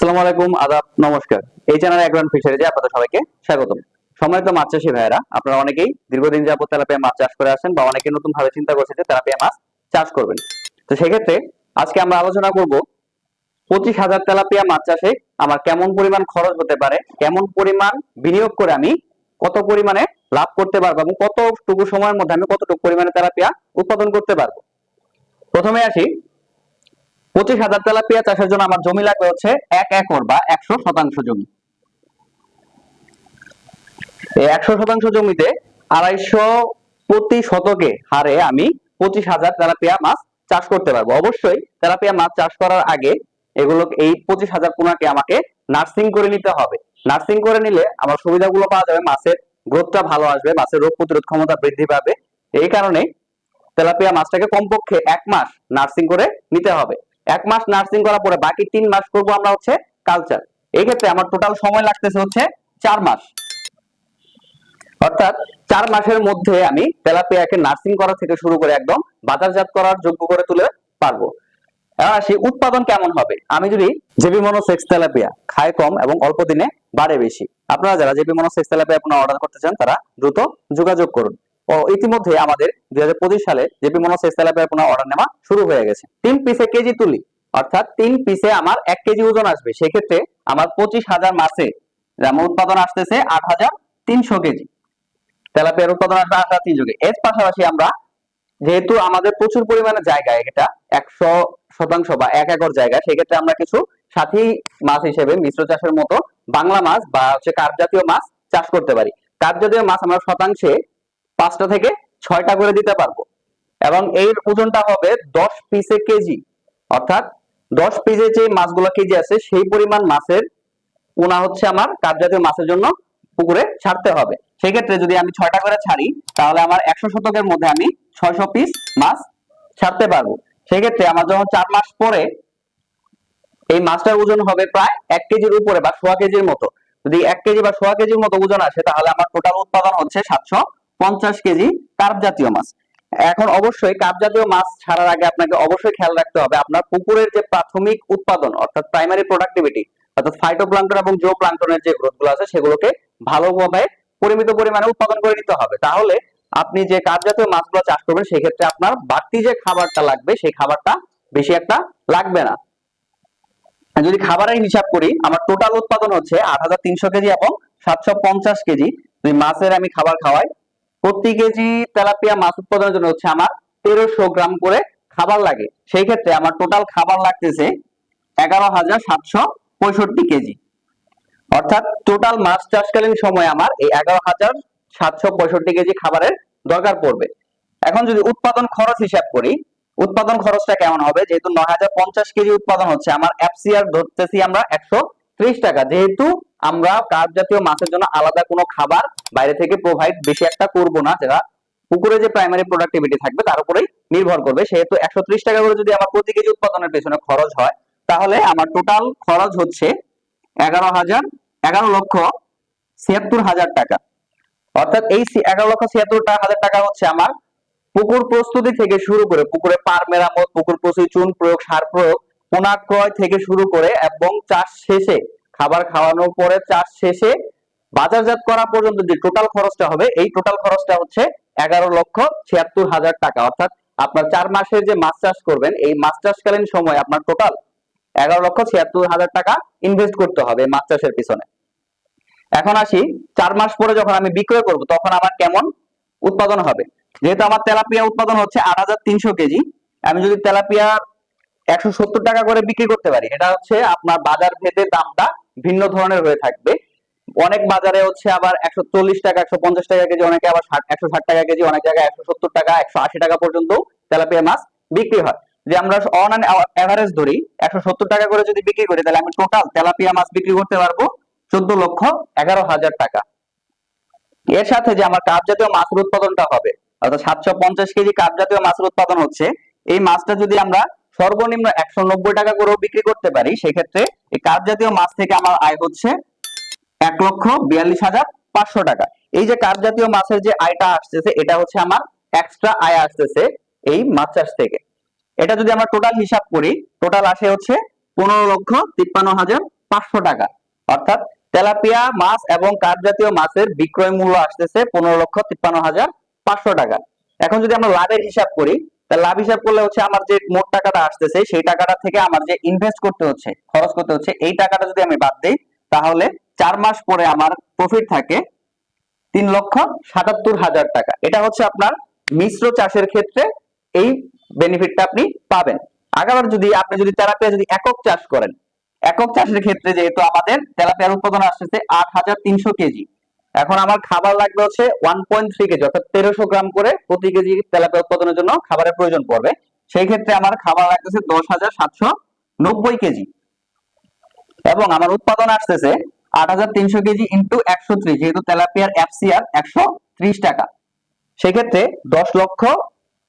আসসালামু আলাইকুম, আদাব, নমস্কার। এই চ্যানেলে একরাউন্ড ফিশারিজে আপনাদের সবাইকে স্বাগতম। সম্মানিত মাছ চাষী ভাইয়েরা, আপনারা অনেকেই দীর্ঘদিন যাবত তেলাপিয়া মাছ চাষ করে আসেন বা অনেকে নতুন ভাবে চিন্তা করছেন যে তেলাপিয়া মাছ চাষ করবেন। তো সেক্ষেত্রে আজকে আমরা আলোচনা করব পঁচিশ হাজার তেলাপিয়া মাছ চাষে আমার কেমন পরিমাণ খরচ হতে পারে, কেমন পরিমাণ বিনিয়োগ করে আমি কত পরিমাণে লাভ করতে পারব এবং কতটুকু সময়ের মধ্যে আমি কতটুকু পরিমাণে তেলাপিয়া উৎপাদন করতে পারব। প্রথমে আসি পঁচিশ হাজার তেলাপিয়া চাষের জন্য আমার জমি লাগবে হচ্ছে এক একর বা একশো শতাংশ জমি। একশো শতাংশ জমিতে আড়াইশো প্রতি শতকে হারে আমি পঁচিশ হাজার তেলাপিয়া মাছ চাষ করতে পারব। অবশ্যই তেলাপিয়া মাছ চাষ করার আগে এগুলো এই পঁচিশ হাজার পোনাকে আমাকে নার্সিং করে নিতে হবে। নার্সিং করে নিলে আমার সুবিধাগুলো পাওয়া যাবে, মাছের গ্রোথটা ভালো আসবে, মাছের রোগ প্রতিরোধ ক্ষমতা বৃদ্ধি পাবে। এই কারণে তেলাপিয়া মাছটাকে কমপক্ষে এক মাস নার্সিং করে নিতে হবে। এক মাস নার্সিং করার পরে বাকি তিন মাস করব আমরা হচ্ছে কালচার এই ক্ষেত্রে আমার টোটাল সময় লাগতেছে হচ্ছে চার মাস। অর্থাৎ চার মাসের মধ্যে আমি তেলাপিয়াকে নার্সিং করা থেকে শুরু করে একদম বাজারজাত করার যোগ্য করে তুলে পারব। আসি উৎপাদন কেমন হবে? আমি যদি জেবি মনোসেক্স তেলাপিয়া খায় কম এবং অল্প দিনে বাড়ে বেশি, আপনারা যারা জেবি মনোসেক্স তেলাপিয়া আপনারা অর্ডার করতে চান, তারা দ্রুত যোগাযোগ করুন। ইতিমধ্যে আমাদের দুই হাজার পঁচিশ সালে জেপি মনোসেক্স তেলাপিয়া আপনার অর্ডার নেওয়া শুরু হয়ে গেছে। তিন পিসে কেজি তুলি, অর্থাৎ তিন পিসে আমার এক কেজি ওজন আসবে। সেক্ষেত্রে আমার পঁচিশ হাজার মাসে যেমন উৎপাদন আসতেছে আট হাজার তিনশো কেজি। তেলাপিয়ার উৎপাদন আসবে আট হাজার তিনশো কেজি। এর পাশাপাশি আমরা যেহেতু আমাদের প্রচুর পরিমাণে জায়গা, এটা একশো শতাংশ বা এক একর জায়গা, সেক্ষেত্রে আমরা কিছু সাথী মাছ হিসেবে, মিশ্র চাষের মতো বাংলা মাছ বা হচ্ছে কার্প জাতীয় মাছ চাষ করতে পারি। কার্প জাতীয় মাছ আমরা শতাংশে পাঁচটা থেকে ছয়টা করে দিতে পারব। এবং এর ওজনটা হবে দশ পিসে কেজি। অর্থাৎ দশ পিসে যে মাছগুলো কেজি আছে, সেই পরিমাণ মাছের পোনা হচ্ছে আমার কাপ জাতীয় মাছের জন্য পুকুরে ছাড়তে হবে। সেক্ষেত্রে যদি আমি ছয়টা করে ছাড়ি, তাহলে আমার একশো শতকের মধ্যে আমি ছয়শো পিস মাছ ছাড়তে পারব। সেক্ষেত্রে আমার যখন চার মাস পরে এই মাছটার ওজন হবে প্রায় এক কেজির উপরে বা সোয়া কেজির মতো। যদি এক কেজি বা সোয়া কেজির মতো ওজন আসে, তাহলে আমার টোটাল উৎপাদন হচ্ছে সাতশো পঞ্চাশ কেজি কার্প জাতীয় মাছ। এখন অবশ্যই কাপ জাতীয় মাছ ছাড়ার আগে আপনাকে অবশ্যই খেয়াল রাখতে হবে, আপনার পুকুরের যে প্রাথমিক উৎপাদন, অর্থাৎ প্রাইমারি প্রোডাক্টিভিটি অর্থাৎ ফাইটোপ্লাঙ্কটন এবং জো প্লাঙ্কটনের যে গ্রোথগুলো আছে, সেগুলোকে ভালোভাবে পরিমিত পরিমাণে উৎপাদন করে নিতে হবে। তাহলে আপনি যে কাপ জাতীয় মাছগুলো চাষ করবেন সেই ক্ষেত্রে আপনার বাড়তি যে খাবারটা লাগবে, সেই খাবারটা বেশি একটা লাগবে না। যদি খাবারের হিসাব করি, আমার টোটাল উৎপাদন হচ্ছে আট হাজার তিনশো কেজি এবং সাতশো পঞ্চাশ কেজি। মাছের আমি খাবার খাওয়াই প্রতি কেজি তেলাপিয়া মাছ উৎপাদনের জন্য হচ্ছে আমার তেরোশো গ্রাম করে খাবার লাগে। সেই ক্ষেত্রে আমার টোটাল খাবার লাগতেছে এগারো হাজার সাতশো পঁয়ষট্টি কেজি। অর্থাৎ টোটাল মাছ চাষকালীন সময় আমার এই এগারো হাজার সাতশো পঁয়ষট্টি কেজি খাবারের দরকার পড়বে। এখন যদি উৎপাদন খরচ হিসাব করি, উৎপাদন খরচটা কেমন হবে? যেহেতু নয় হাজার পঞ্চাশ কেজি উৎপাদন হচ্ছে, আমার এফসিআর ধরতেছি আমরা একশো ত্রিশ টাকা। যেহেতু আমরা কার্প জাতীয় মাছের জন্য আলাদা কোনো খাবার বাইরে থেকে প্রোভাইড বেশি একটা করব না যারা পুকুরে যে প্রাইমারি প্রোডাক্টিভিটি থাকবে তার উপরেই নির্ভর করবে। সেহেতু একশো ত্রিশ টাকা করে যদি আমার প্রতি কেজি উৎপাদনের পেছনে খরচ হয়, তাহলে আমার টোটাল খরচ হচ্ছে এগারো হাজার, এগারো লক্ষ ছিয়াত্তর হাজার টাকা। অর্থাৎ এই এগারো লক্ষ ছিয়াত্তর হাজার টাকা হচ্ছে আমার পুকুর প্রস্তুতি থেকে শুরু করে পুকুরে পার মেরামত, পুকুর প্রস্তুতি, চুন প্রয়োগ, সার প্রয়োগ, পোনা ক্রয় থেকে শুরু করে এবং চাষ শেষে খাবার খাওয়ানোর পরে চাষ শেষে বাজারজাত করা পর্যন্ত যে টোটাল খরচটা হবে, এই টোটাল খরচটা হচ্ছে এগারো লক্ষ ছিয়াত্তর হাজার টাকা। অর্থাৎ আপনার চার মাসের যে মাছ চাষ করবেন, এই মাছ চাষকালীন সময় আপনার টোটাল এগারো লক্ষ ছিয়াত্তর হাজার টাকা ইনভেস্ট করতে হবে মাছ চাষের পিছনে। এখন আসি, চার মাস পরে যখন আমি বিক্রয় করব, তখন আমার কেমন উৎপাদন হবে? যেহেতু আমার তেলাপিয়া উৎপাদন হচ্ছে আট হাজার তিনশো কেজি, আমি যদি তেলাপিয়া একশো সত্তর টাকা করে বিক্রি করতে পারি, এটা হচ্ছে আপনার বাজার ভেদে দামটা ভিন্ন ধরনের হয়ে থাকবে। অনেক বাজারে হচ্ছে আবার একশো চল্লিশ টাকা, একশো পঞ্চাশ টাকা কেজি, অনেকে আবার একশো ষাট টাকা কেজি, অনেক জায়গায় একশো সত্তর টাকা, একশো আশি টাকা পর্যন্ত তেলাপিয়া মাছ বিক্রি হয়। যে আমরা অন অ্যান এভারেজ ধরি, একশো সত্তর টাকা করে যদি বিক্রি করি, তাহলে আমি টোটাল তেলাপিয়া মাছ বিক্রি করতে পারব চোদ্দ লক্ষ এগারো হাজার টাকা। এর সাথে যে আমার কাপ জাতীয় মাছের উৎপাদনটা হবে, অর্থাৎ সাতশো পঞ্চাশ কেজি কাপ জাতীয় মাছের উৎপাদন হচ্ছে, এই মাছটা যদি আমরা সর্বনিম্ন একশো নব্বই টাকা করেও বিক্রি করতে পারি। সেক্ষেত্রে এই কাপ জাতীয় মাছ থেকে আমার আয় হচ্ছে এক লক্ষ বিয়াল্লিশ হাজার পাঁচশো টাকা। এই যে কাপ জাতীয় মাছের যে আয়টা আসতেছে, এটা হচ্ছে আমার এক্সট্রা আয় আসতেছে এই মাছ চাষ থেকে। এটা যদি আমরা টোটাল হিসাব করি টোটাল আসে হচ্ছে পনেরো লক্ষ তিপ্পান্ন হাজার পাঁচশো টাকা। অর্থাৎ তেলাপিয়া মাছ এবং কাঠ জাতীয় মাছের বিক্রয় মূল্য আসতেছে পনেরো লক্ষ তিপ্পান্ন হাজার পাঁচশো টাকা। এখন যদি আমরা লাভের হিসাব করি লাভ হিসাব করলে হচ্ছে আমার যে মোট টাকাটা আসতেছে, সেই টাকাটা থেকে আমার যে ইনভেস্ট করতে হচ্ছে, খরচ করতে হচ্ছে, এই টাকাটা যদি আমি বাদ দিই, তাহলে চার মাস পরে আমার প্রফিট থাকে তিন লক্ষ সাতাত্তর হাজার টাকা। এটা হচ্ছে আপনার মিশ্র চাষের ক্ষেত্রে এই বেনিফিটটা আপনি পাবেন। আগাবার যদি আপনি যদি তেলাপিয়া যদি একক চাষ করেন, একক চাষের ক্ষেত্রে যেহেতু আমাদের তেলাপিয়ার উৎপাদন আসতেছে আট হাজার তিনশো কেজি। এখন আমার খাবার লাগবে হচ্ছে ওয়ান পয়েন্ট থ্রি কেজি, অর্থাৎ তেরোশো গ্রাম করে প্রতি কেজি তেলাপিয়া উৎপাদনের জন্য খাবারের প্রয়োজন পড়বে। সেই ক্ষেত্রে আমার খাবার লাগতেছে দশ হাজার সাতশো নব্বই কেজি। এবং আমার উৎপাদন আসতেছে আট হাজার তিনশো কেজি ইন্টু একশো ত্রিশ, যেহেতু তেলাপিয়ার এফসিআর একশো ত্রিশ টাকা। সেক্ষেত্রে দশ লক্ষ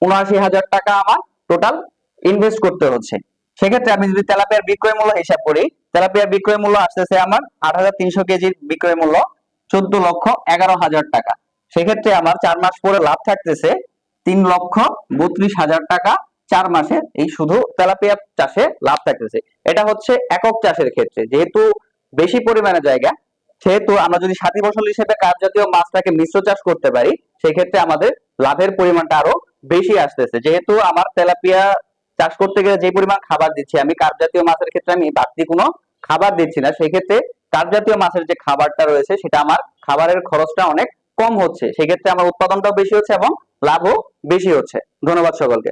উনআশি হাজার টাকা আমার টোটাল ইনভেস্ট করতে হচ্ছে। সেক্ষেত্রে আমি যদি তেলাপিয়ার বিক্রয় মূল্য হিসাব করি, তেলাপিয়ার বিক্রয় মূল্য আসতেছে আমার আট হাজার তিনশো কেজির বিক্রয় মূল্য চোদ্দ লক্ষ এগারো হাজার টাকা। সেক্ষেত্রে আমার চার মাস পরে লাভ থাকতেছে তিন লক্ষ বত্রিশ হাজার টাকা। চার মাসে এই শুধু তেলাপিয়া চাষে লাভ থাকতেছে। এটা হচ্ছে একক চাষের ক্ষেত্রে। যেহেতু বেশি পরিমাণে জায়গা, সেহেতু আমরা যদি সাথী ফসল হিসেবে কাঠ জাতীয় মাছটাকে মিশ্র চাষ করতে পারি, সেক্ষেত্রে আমাদের লাভের পরিমাণটা আরও বেশি আসতেছে। যেহেতু আমার তেলাপিয়া চাষ করতে গেলে যে পরিমাণ খাবার দিচ্ছি, আমি কাঠ জাতীয় মাছের ক্ষেত্রে আমি বাড়তি কোনো খাবার দিচ্ছি না। সেক্ষেত্রে কাঠ জাতীয় মাছের যে খাবারটা রয়েছে, সেটা আমার খাবারের খরচটা অনেক কম হচ্ছে। সেক্ষেত্রে আমার উৎপাদনটাও বেশি হচ্ছে এবং লাভও বেশি হচ্ছে। ধন্যবাদ সকলকে।